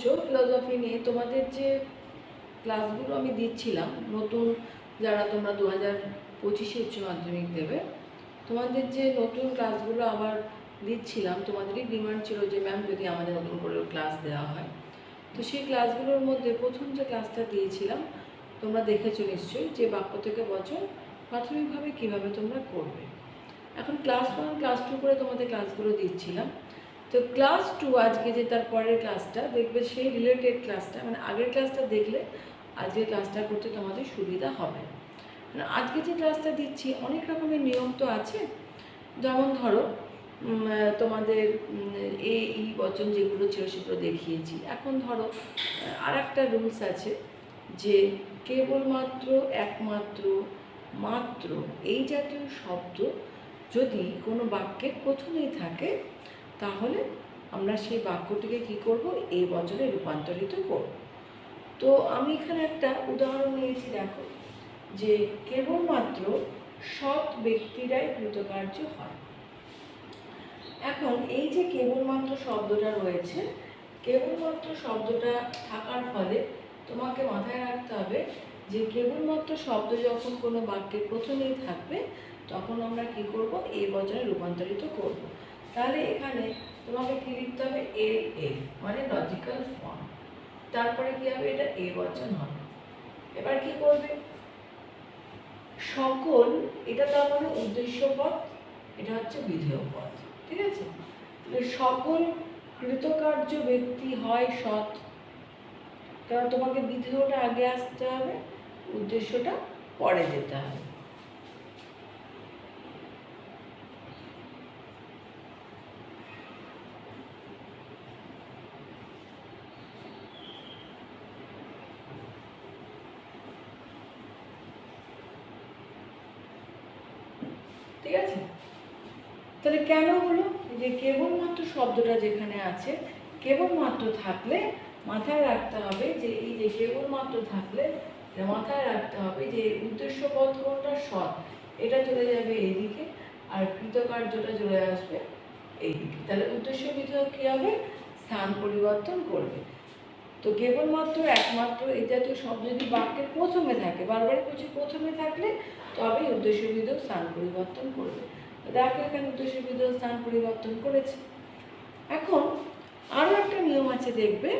করছ ফিলোসফি নিয়ে তোমাদের যে ক্লাসগুলো আমি দিচ্ছিলাম, নতুন যারা তোমরা দু হাজার পঁচিশে উচ্চ মাধ্যমিক দেবে, তোমাদের যে নতুন ক্লাসগুলো আবার দিচ্ছিলাম, তোমাদেরই ডিমান্ড ছিল যে ম্যাম যদি আমাদের নতুন করে ক্লাস দেওয়া হয়। তো সেই ক্লাসগুলোর মধ্যে প্রথম যে ক্লাসটা দিয়েছিলাম, তোমরা দেখেছ নিশ্চয়ই যে বাক্য থেকে বচন প্রাথমিকভাবে কীভাবে তোমরা করবে। এখন ক্লাস ওয়ান ক্লাস টু করে তোমাদের ক্লাসগুলো দিচ্ছিলাম। তো ক্লাস টু আজকে যে তার পরের ক্লাসটা, দেখবে সেই রিলেটেড ক্লাসটা মানে আগের ক্লাসটা দেখলে আজকে ক্লাসটা করতে তোমাদের সুবিধা হবে। মানে আজকে যে ক্লাসটা দিচ্ছি, অনেক রকমের নিয়ম তো আছে। যেমন ধরো তোমাদের এ, ই বচন যেগুলো ছিল সেগুলো দেখিয়েছি। এখন ধরো আর একটা রুলস আছে যে কেবলমাত্র, একমাত্র, মাত্র এই জাতীয় শব্দ যদি কোনো বাক্যের প্রথমেই থাকে তাহলে আমরা সেই বাক্যটিকে কি করব? এই বচনে রূপান্তরিত করব। তো আমি এখানে একটা উদাহরণ নিয়েছি, দেখো, যে কেবলমাত্র সৎ ব্যক্তিরাই কৃতকার্য হয়। এখন এই যে কেবলমাত্র শব্দটা রয়েছে, কেবলমাত্র শব্দটা থাকার ফলে তোমাকে মাথায় রাখতে হবে যে কেবলমাত্র শব্দ যখন কোনো বাক্যের প্রথমেই থাকবে, তখন আমরা কি করব? এই বচনে রূপান্তরিত করব। তাহলে এখানে তোমাকে কি লিখতে হবে? এ এ মানে লজিক্যাল ফর্ম তারপরে কি হবে? এটা এ বচন হবে। এবার কি করবে? সকল, এটা তার মানে উদ্দেশ্য পদ এটা হচ্ছে বিধেয় পদ ঠিক আছে? সকল কৃতকার্য ব্যক্তি হয় সৎ। কারণ তোমাকে বিধেয়টা আগে আসতে হবে, উদ্দেশ্যটা পরে যেতে হবে। ঠিক আছে? তাহলে কেন হলো? যে কেবলমাত্র শব্দটা যেখানে আছে, কেবলমাত্র থাকলে মাথায় রাখতে হবে যে এই যে কেবলমাত্র থাকলে মাথায় রাখতে হবে যে উদ্দেশ্য পদ কোনটা সৎ, এটা চলে যাবে এইদিকে আর কৃতকার্যটা চলে আসবে এইদিকে। তাহলে উদ্দেশ্য বিধেয় কী হবে? স্থান পরিবর্তন করবে। তো কেবলমাত্র একমাত্র এই জাতীয় শব্দ যদি বাক্যের প্রথমে থাকে, বারবারই বলছি প্রথমে থাকলে তবেই উদ্দেশ্য বিধেয় স্থান পরিবর্তন করবে। দেখো এখানে উদ্দেশ্য বিধেয় স্থান পরিবর্তন করেছে। এখন আরও একটা নিয়ম আছে দেখবে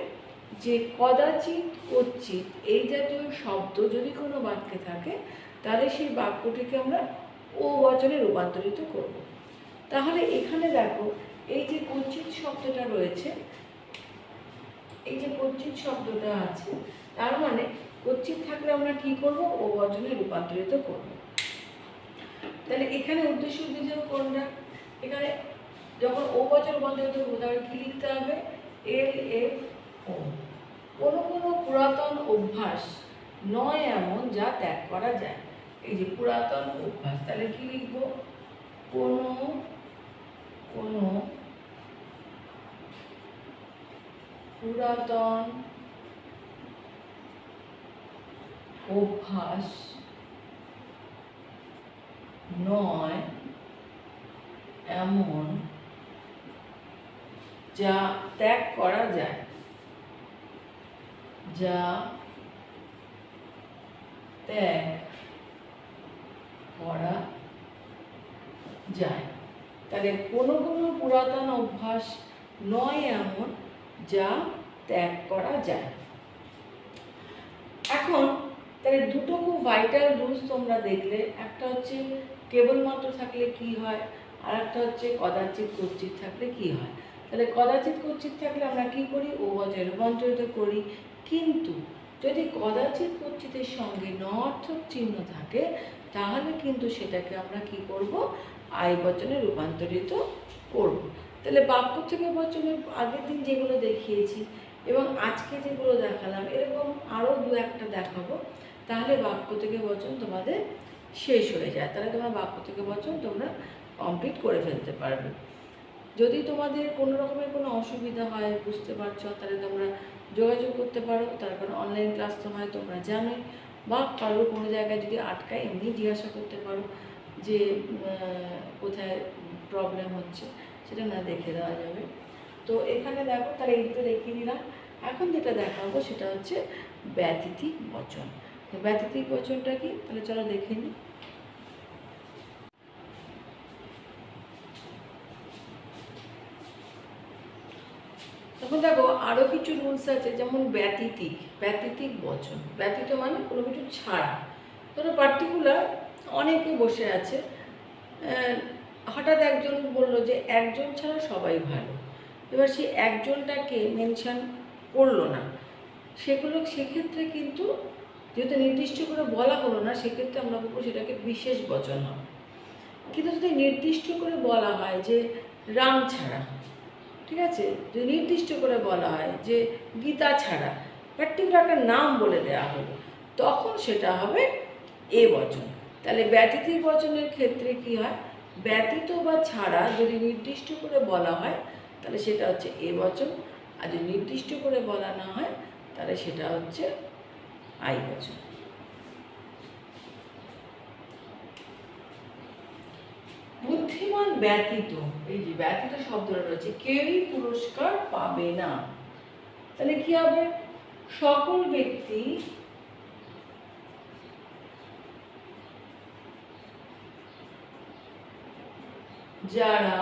যে কদাচিৎ কচ্ছিত এই জাতীয় শব্দ যদি কোনো বাক্যে থাকে, তাহলে সেই বাক্যটিকে আমরা ও বচনে রূপান্তরিত করব। তাহলে এখানে দেখো এই যে কচ্ছিত শব্দটা রয়েছে, এই যে কচ্ছিত শব্দটা আছে, তার মানে কচ্ছিত থাকলে আমরা কি করব? ও বচনে রূপান্তরিত করব। তাহলে এখানে উদ্দেশ্য বিধেয় কোনটা? এখানে যখন ও বচন রূপান্তরিত করব তাহলে কি লিখতে হবে? L, F, O. কোনো কোনো পুরাতন অভ্যাস নয় এমন যা ত্যাগ করা যায়। এই যে পুরাতন অভ্যাস, তাহলে কি লিখব? কোনো কোনো পুরাতন অভ্যাস নয় এমন যা ত্যাগ করা যায়। যা ত্যাগ করা যায়। তাহলে কোনো কোনো পুরাতন অভ্যাস নয় এমন যা ত্যাগ করা যায়। এখন তাহলে দুটো খুব ভাইটাল রুলস তোমরা দেখলে। একটা হচ্ছে কেবলমাত্র থাকলে কি হয়? আর একটা হচ্ছে কদাচিৎ কর্চিত থাকলে কি হয়? তাহলে কদাচিৎ কর্চিত থাকলে আমরা কি করি? ও বচনে রূপান্তরিত করি। কিন্তু যদি কদাচিৎ কর্চিতের সঙ্গে নর্থক চিহ্ন থাকে, তাহলে কিন্তু সেটাকে আমরা কি করব? আই বচনে রূপান্তরিত করব। তাহলে বাক্য থেকে বচনের আগের দিন যেগুলো দেখিয়েছি এবং আজকে যেগুলো দেখালাম, এরকম আরও দু একটা দেখাবো। তাহলে বাক্য থেকে বচন তোমাদের শেষ হয়ে যায়। তাহলে তোমার বাক্য থেকে বচন তোমরা কমপ্লিট করে ফেলতে পারবে। যদি তোমাদের কোনো রকমের কোনো অসুবিধা হয়, বুঝতে পারছ, তাহলে তোমরা যোগাযোগ করতে পারো। তার কারণ অনলাইন ক্লাস তো হয়, তোমরা জানোই। বা কারোর কোনো জায়গায় যদি আটকায়, এমনি জিজ্ঞাসা করতে পারো যে কোথায় প্রবলেম হচ্ছে, সেটা না দেখে দেওয়া যাবে। তো এখানে দেখো, তাহলে এই দুটো দেখিয়ে দিলাম। এখন যেটা দেখাবো, সেটা হচ্ছে ব্যতিতিক বচন। তো ব্যতিতিক বচনটা কি? তাহলে চলো দেখে নিই তখন দেখো আরও কিছু রুলস আছে, যেমন ব্যতিতিক ব্যতিতিক বচন। ব্যতীত মানে কোনো কিছু ছাড়া। ধরো পার্টিকুলার অনেকে বসে আছে হঠাৎ একজন বলল যে, একজন ছাড়া সবাই ভালো। এবার সেই একজনটাকে মেনশন করল না। সেগুলো সেক্ষেত্রে কিন্তু যেহেতু নির্দিষ্ট করে বলা হলো না, সেক্ষেত্রে আমরা বলব সেটাকে বিশেষ বচন হবে। কিন্তু যদি নির্দিষ্ট করে বলা হয় যে রাম ছাড়া, ঠিক আছে? যদি নির্দিষ্ট করে বলা হয় যে গীতা ছাড়া পার্টিকুলার একটা নাম বলে দেওয়া হলো, তখন সেটা হবে এ বচন। তাহলে ব্যতীতিক বচনের ক্ষেত্রে কি হয়? ব্যতীত বা ছাড়া যদি নির্দিষ্ট করে বলা হয়, তাহলে সেটা হচ্ছে এ বচন। আর যদি নির্দিষ্ট করে বলা না হয়, তাহলে সেটা হচ্ছে আই বচন বুদ্ধিমান ব্যতীত, এই যে ব্যতীত শব্দটা রয়েছে, কেউই পুরস্কার পাবে না। তাহলে কি হবে? সকল ব্যক্তি যারা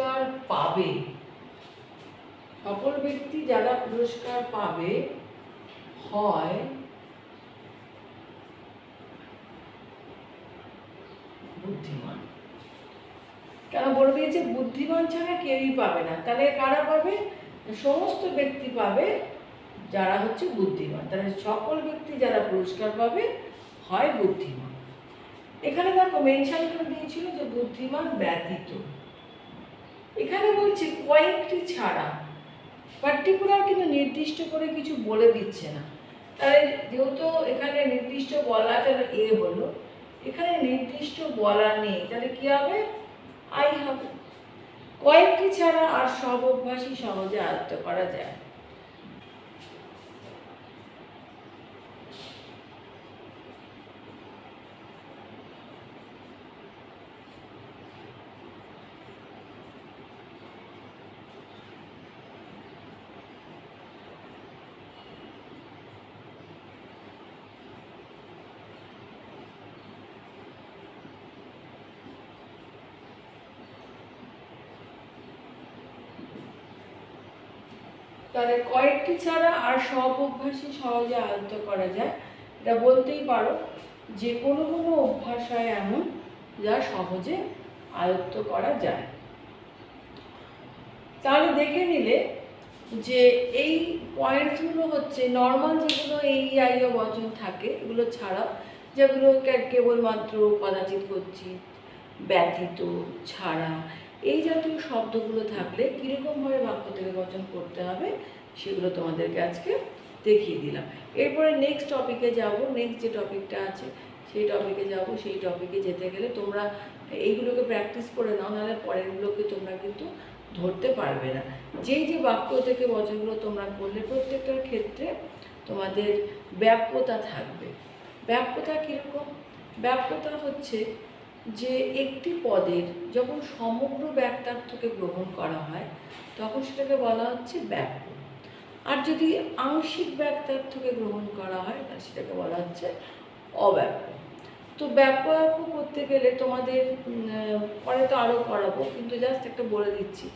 পুরস্কার পাবে? সকল ব্যক্তি যারা পুরস্কার পাবে হয় বুদ্ধিমান। কেন বলে দিয়েছে? বুদ্ধিমান ছাড়া কেউই পাবে না। তাহলে কারা পাবে? সমস্ত ব্যক্তি পাবে যারা হচ্ছে বুদ্ধিমান। তাহলে সকল ব্যক্তি যারা পুরস্কার পাবে হয় বুদ্ধিমান। এখানে দেখো মেনশন করে দিয়েছিল যে বুদ্ধিমান ব্যতীত। এখানে বলছে কয়েকটি ছাড়া। পার্টিকুলার কিন্তু নির্দিষ্ট করে কিছু বলে দিচ্ছে না। তাহলে যেহেতু এখানে নির্দিষ্ট বলাটা এ হলো, এখানে নির্দিষ্ট বলা নেই। তাহলে কী হবে? আই হবে। কয়েকটি ছাড়া আর সব অভ্যাসই সহজে আয়ত্ত করা যায়। তাহলে কয়েকটি ছাড়া আর সব অভ্যাসই সহজে আয়ত্ত করা যায়। এটা বলতেই পারো যে কোনো কোনো অভ্যাস হয় এমন যা সহজে আয়ত্ত করা যায়। তাহলে দেখে নিলে যে এই পয়েন্টসগুলো হচ্ছে নর্মাল যেগুলো এই আইও বচন থাকে, এগুলো ছাড়া যেগুলো কেবলমাত্র কদাচিৎ করছি ব্যতীত ছাড়া এই জাতীয় শব্দগুলো থাকলে কীরকমভাবে বাক্য থেকে বচন করতে হবে, সেগুলো তোমাদেরকে আজকে দেখিয়ে দিলাম। এরপরে নেক্সট টপিকে যাব। নেক্সট যে টপিকটা আছে, সেই টপিকে যাব। সেই টপিকে যেতে গেলে তোমরা এইগুলোকে প্র্যাকটিস করে নাও, নাহলে পরেরগুলোকে তোমরা কিন্তু ধরতে পারবে না। যেই যে বাক্য থেকে বচনগুলো তোমরা করলে প্রত্যেকটার ক্ষেত্রে তোমাদের ব্যাপ্যতা থাকবে। ব্যাপ্যতা কীরকম? ব্যাপ্যতা হচ্ছে যে একটি পদের যখন সমগ্র ব্যাক্তার্থকে গ্রহণ করা হয়, তখন সেটাকে বলা হচ্ছে ব্যাপ্য আর যদি আংশিক ব্যাক্তার্থকে গ্রহণ করা হয়, তাহলে সেটাকে বলা হচ্ছে অব্যাপ্য তো ব্যাপক করতে গেলে তোমাদের পরে তো আরও করাবো, কিন্তু জাস্ট একটা বলে দিচ্ছি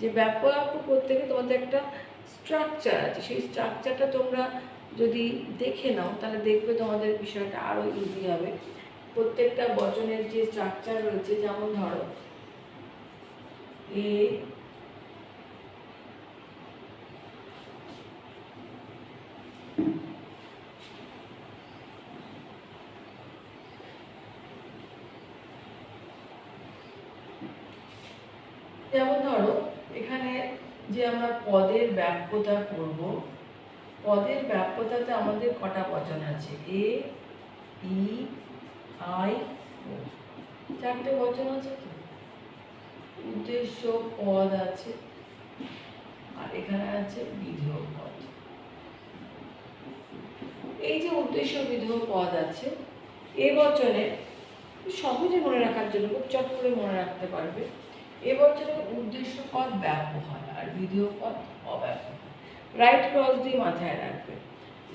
যে ব্যাপক করতে গেলে তোমাদের একটা স্ট্রাকচার আছে। সেই স্ট্রাকচারটা তোমরা যদি দেখে নাও, তাহলে দেখবে তোমাদের বিষয়টা আরও ইজি হবে। প্রত্যেকটা বচনের যে স্ট্রাকচার রয়েছে, যেমন ধরো এ যেমন ধরো, এখানে যে আমরা পদের ব্যাপ্যতা করব, পদের ব্যাপ্যতাতে আমাদের কটা বচন আছে? এ ই আই চারটে বচন আছে তো উদ্দেশ্য পদ আছে। আর এখানে আছে বিধেয় পদ। এই যে উদ্দেশ্য বিধেয় পদ আছে, এ বচনে সহজে মনে রাখার জন্য, খুব চট করে মনে রাখতে পারবে এবছরের উদ্দেশ্য পদ ব্যাপ্য হয় আর ভিডিও পদ অব্যাপ্য হয় রাইট ক্রস দিয়ে মাথায় রাখবে।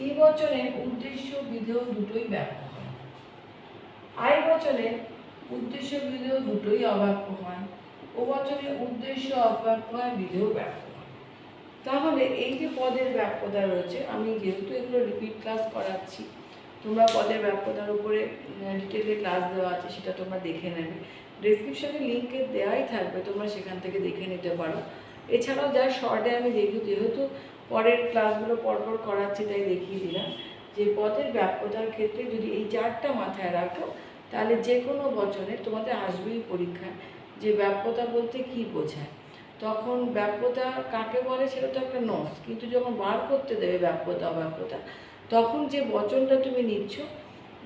এই বছরে উদ্দেশ্য বিধেয় দুটোই ব্যাপ্য হয় আয় বচনে উদ্দেশ্য বিধেয় দুটোই অব্যাপ্য হয়। ও বচনে উদ্দেশ্য অব্যাপ্য হয় বিধেয় ব্যাপ্য হয়। তাহলে এই যে পদের ব্যাপ্যতা রয়েছে, আমি যেহেতু এগুলো রিপিট ক্লাস করাচ্ছি, তোমরা পদের ব্যাপ্যতার উপরে ডিটেলে ক্লাস দেওয়া আছে, সেটা তোমরা দেখে নেবে। ডিসক্রিপশনে লিঙ্কে দেওয়াই থাকবে, তোমরা সেখান থেকে দেখে নিতে পারো। এছাড়াও যা শর্টে আমি দেখি, যেহেতু পরের ক্লাসগুলো পরপর করাচ্ছি, তাই দেখিয়ে দিলাম। যে পদের ব্যাপ্যতার ক্ষেত্রে যদি এই চারটা মাথায় রাখো তাহলে যে কোনো বচনে তোমাদের আসবেই পরীক্ষায় যে ব্যাপ্যতা বলতে কি বোঝায়। তখন ব্যাপ্যতা কাকে বলে সেটা তো একটা নস কিন্তু যখন বার করতে দেবে ব্যাপ্যতা, অব্যাপ্যতা, তখন যে বচনটা তুমি নিচ্ছ,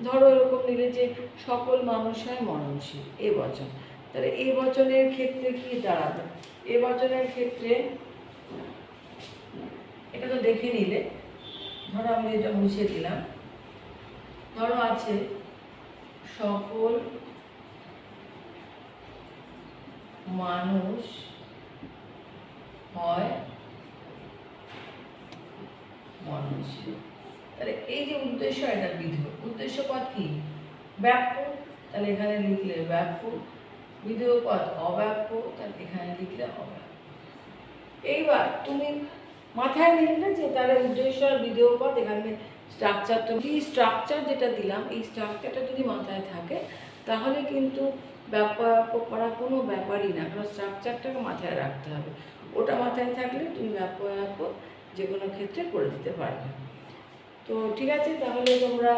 ধরো এরকম নিলে যে সকল মানুষ হয় মননশীল এ বচন। তাহলে এই বচনের ক্ষেত্রে কি দাঁড়াবে? এ বচনের ক্ষেত্রে এটা তো দেখে নিলে, ধরো আমি এটা মুছে দিলাম, ধরো আছে সকল মানুষ হয় তাহলে এই যে উদ্দেশ্য, এটা উদ্দেশ্য কি? ব্যাপ্য তাহলে এখানে লিখলে ব্যাপ্য বিধেয় পদ তাহলে এখানে লিখলে অব্যাপ্য এইবার তুমি মাথায় নিলে যে তাহলে উদ্দেশ্য আর বিধেয় পদ এখানে স্ট্রাকচার তো এই স্ট্রাকচার যেটা দিলাম, এই স্ট্রাকচারটা যদি মাথায় থাকে, তাহলে কিন্তু ব্যাপার করা কোনো ব্যাপারই না, কারণ স্ট্রাকচারটাকে মাথায় রাখতে হবে। ওটা মাথায় থাকলে তুমি ব্যাপার যে কোনো ক্ষেত্রে করে দিতে পারবে। তো ঠিক আছে, তাহলে তোমরা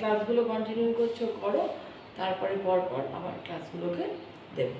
ক্লাসগুলো কন্টিনিউ করছ, করো, তারপরে পরপর আবার ক্লাসগুলোকে দেবে